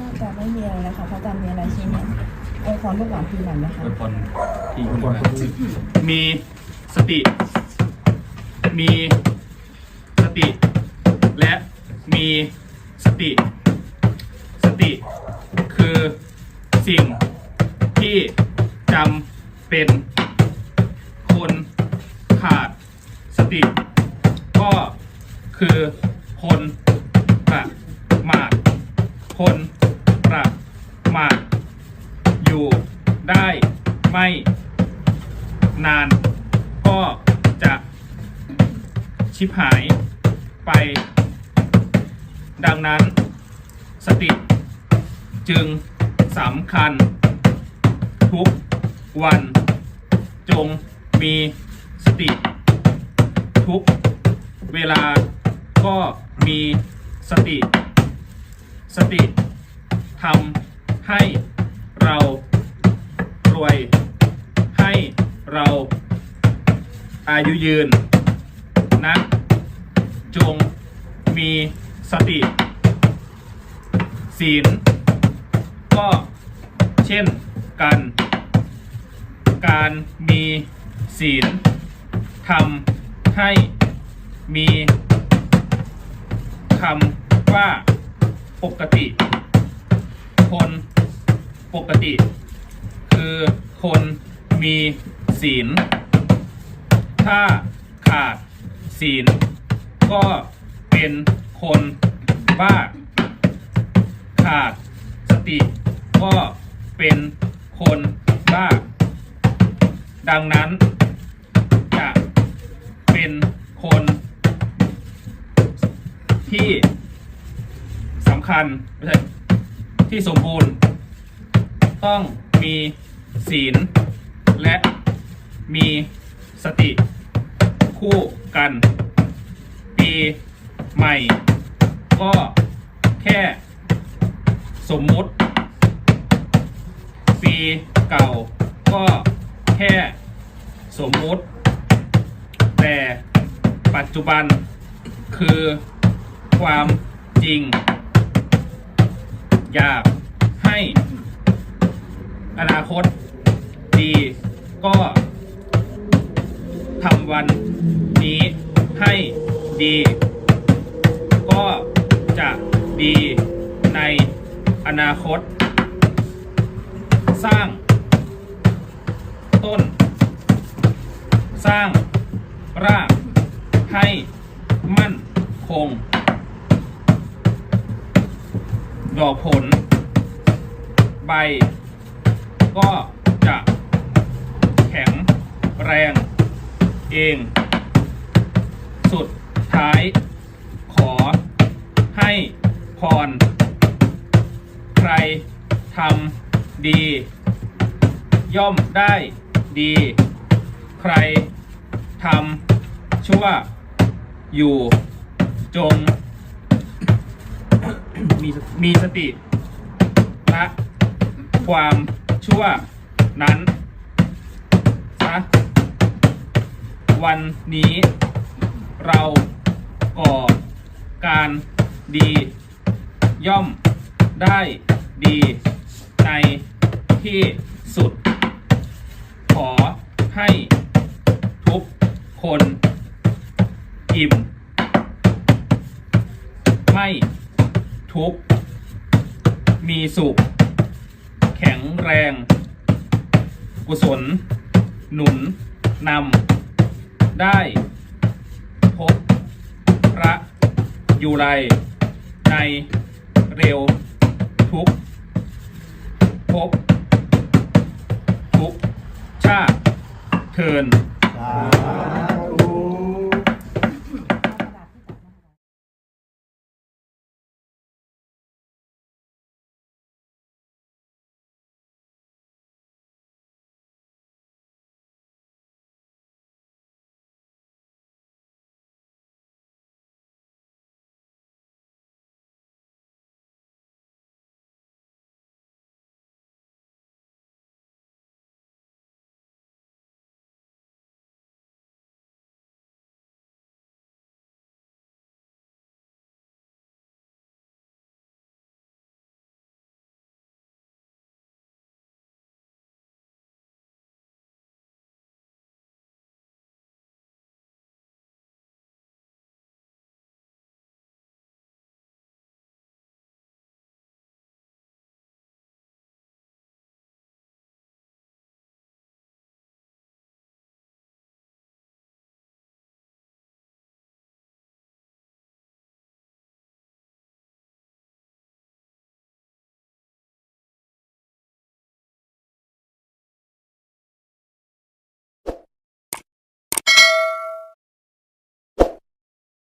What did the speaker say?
น่าจะไม่มีอะไรนะคะพระอาจารย์มีอะไรใช่ไหมโอวยพรลูกหลานปีใหม่นะคะ อวยพรที่องค์กรคนมีสติ มีสติ และมีสติ สติ คือสิ่งที่จำเป็นคนขาดสติ ก็คือคนประมาทคน มาอยู่ได้ไม่นาน ก็จะชิบหายไป ดังนั้น สติ จึงสำคัญ ทุกวัน จงมีสติ ทุกเวลาก็มีสติ สติทำ ให้เรารวย ให้เราอายุยืนนะจงมีสติ ศีล ก็เช่นกัน การมีศีลทำให้มีคำว่าปกติ คน ปกติ คือคนมีศีล ถ้าขาดศีล ก็เป็นคนบ้า ขาดสติ ก็เป็นคนบ้า ดังนั้น จะเป็นคนที่สำคัญไม่ใช่ที่สมบูรณ์ ต้องมีศีล และมีสติคู่กัน ปีใหม่ ก็แค่สมมุติ ปีเก่าก็แค่สมมุติ แต่ปัจจุบันคือความจริง อยากให้ อนาคตดีก็ทำวันนี้ให้ดี ก็จะดีในอนาคต สร้าง ต้น สร้างราก ให้มั่นคง ดอกผล ใบ ก็จะแข็งแรงเอง สุดท้าย ขอให้พร ใครทำดี ย่อมได้ดี ใครทำชั่วอยู่จง มีมีสติละความ ชั่วนั้นซะวันนี้เราก่อการดีย่อมได้ดีในที่สุด ขอให้ทุกคนอิ่ม ไม่ทุกมีสุข แข็งแรง กุศล หนุนนำได้ พบพระอยู่ไรในเร็วทุกพบทุกชาติเทิน